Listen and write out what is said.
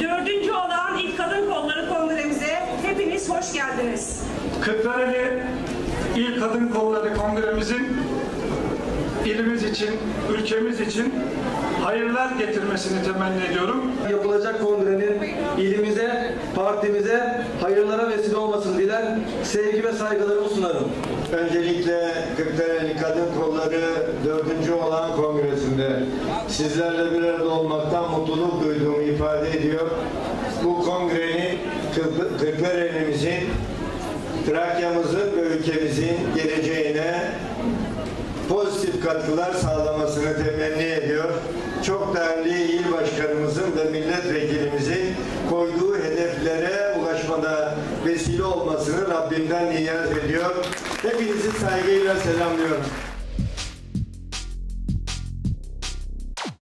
Dördüncü olan İlk Kadın Kolları Kongremize hepiniz hoş geldiniz. Kırklareli İl Kadın Kolları Kongremizin ilimiz için, ülkemiz için hayırlar getirmesini temenni ediyorum. Yapılacak kongrenin ilimize, partimize hayırlara vesile olmasını diler, sevgi ve saygılarımı sunarım. Öncelikle Kırklareli Kadın Kolları 4. olan kongresinde sizlerle bir arada olmaktan mutluluk duyduğumu ifade ediyor. Bu kongrenin Kırk- Kırklareli'mizin, Trakya'mızın ve ülkemizin geleceğine pozitif katkılar sağlamasını temenni ediyor. Çok değerli il başkanımızın ve milletvekilimizin vesile olmasını Rabbimden niyaz ediyor. Hepinizi saygıyla selamlıyorum.